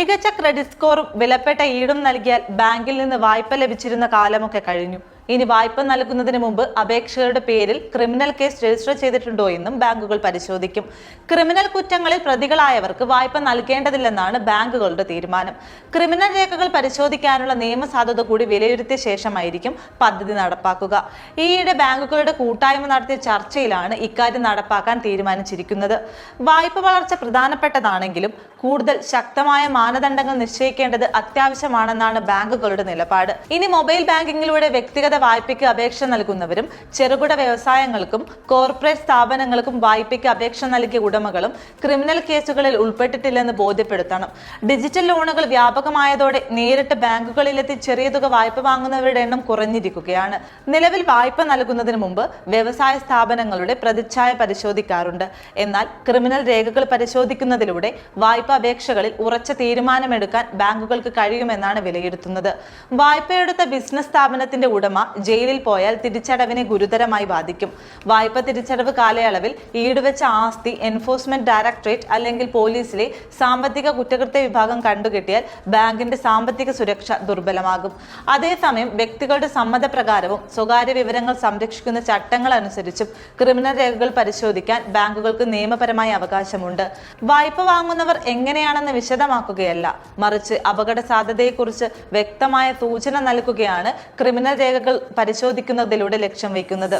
മികച്ച ക്രെഡിറ്റ് സ്കോറും വിലപ്പെട്ട ഈടും നൽകിയാൽ ബാങ്കിൽ നിന്ന് വായ്പ ലഭിച്ചിരുന്ന കാലമൊക്കെ കഴിഞ്ഞു. ഇനി വായ്പ നൽകുന്നതിന് മുമ്പ് അപേക്ഷകരുടെ പേരിൽ ക്രിമിനൽ കേസ് രജിസ്റ്റർ ചെയ്തിട്ടുണ്ടോ എന്നും ബാങ്കുകൾ പരിശോധിക്കും. ക്രിമിനൽ കുറ്റങ്ങളിൽ പ്രതികളായവർക്ക് വായ്പ നൽകേണ്ടതില്ലെന്നാണ് ബാങ്കുകളുടെ തീരുമാനം. ക്രിമിനൽ രേഖകൾ പരിശോധിക്കാനുള്ള നിയമസാധുത കൂടി വിലയിരുത്തിയ ശേഷമായിരിക്കും പദ്ധതി നടപ്പാക്കുക. ഈയിടെ ബാങ്കുകളുടെ കൂട്ടായ്മ നടത്തിയ ചർച്ചയിലാണ് ഇക്കാര്യം നടപ്പാക്കാൻ തീരുമാനിച്ചിരിക്കുന്നത്. വായ്പ വളർച്ച പ്രധാനപ്പെട്ടതാണെങ്കിലും കൂടുതൽ ശക്തമായ മാനദണ്ഡങ്ങൾ നിശ്ചയിക്കേണ്ടത് അത്യാവശ്യമാണെന്നാണ് ബാങ്കുകളുടെ നിലപാട്. ഇനി മൊബൈൽ ബാങ്കിങ്ങിലൂടെ വ്യക്തിഗത വായ്പയ്ക്ക് അപേക്ഷ നൽകുന്നവരും ചെറുകിട വ്യവസായങ്ങൾക്കും കോർപ്പറേറ്റ് സ്ഥാപനങ്ങൾക്കും വായ്പയ്ക്ക് അപേക്ഷ നൽകിയ ഉടമകളും ക്രിമിനൽ കേസുകളിൽ ഉൾപ്പെട്ടിട്ടില്ലെന്ന് ബോധ്യപ്പെടുത്തണം. ഡിജിറ്റൽ ലോണുകൾ വ്യാപകമായതോടെ നേരിട്ട് ബാങ്കുകളിലെത്തി ചെറിയ തുക വായ്പ വാങ്ങുന്നവരുടെ എണ്ണം കുറഞ്ഞിരിക്കുകയാണ്. നിലവിൽ വായ്പ നൽകുന്നതിന് മുമ്പ് വ്യവസായ സ്ഥാപനങ്ങളുടെ പ്രതിച്ഛായ പരിശോധിക്കാറുണ്ട്. എന്നാൽ ക്രിമിനൽ രേഖകൾ പരിശോധിക്കുന്നതിലൂടെ വായ്പ അപേക്ഷകളിൽ ഉറച്ച തീരുമാനമെടുക്കാൻ ബാങ്കുകൾക്ക് കഴിയുമെന്നാണ് വിലയിരുത്തുന്നത്. വായ്പയെടുത്ത ബിസിനസ് സ്ഥാപനത്തിന്റെ ജയിലിൽ പോയാൽ തിരിച്ചടവിനെ ഗുരുതരമായി ബാധിക്കും. വായ്പ തിരിച്ചടവ് കാലയളവിൽ ഈടുവെച്ച ആസ്തി എൻഫോഴ്സ്മെന്റ് ഡയറക്ടറേറ്റ് അല്ലെങ്കിൽ പോലീസിലെ സാമ്പത്തിക കുറ്റകൃത്യ വിഭാഗം കണ്ടുകെട്ടിയാൽ ബാങ്കിന്റെ സാമ്പത്തിക സുരക്ഷ ദുർബലമാകും. അതേസമയം വ്യക്തികളുടെ സമ്മതപ്രകാരവും സ്വകാര്യ വിവരങ്ങൾ സംരക്ഷിക്കുന്ന ചട്ടങ്ങൾ അനുസരിച്ചും ക്രിമിനൽ രേഖകൾ പരിശോധിക്കാൻ ബാങ്കുകൾക്ക് നിയമപരമായ അവകാശമുണ്ട്. വായ്പ വാങ്ങുന്നവർ എങ്ങനെയാണെന്ന് വിശദമാക്കുകയല്ല. മറിച്ച് അപകട സാധ്യതയെക്കുറിച്ച് വ്യക്തമായ സൂചന നൽകുകയാണ് ക്രിമിനൽ രേഖകൾ പരിശോധിക്കുന്നതിലൂടെ ലക്ഷ്യം വയ്ക്കുന്നത്.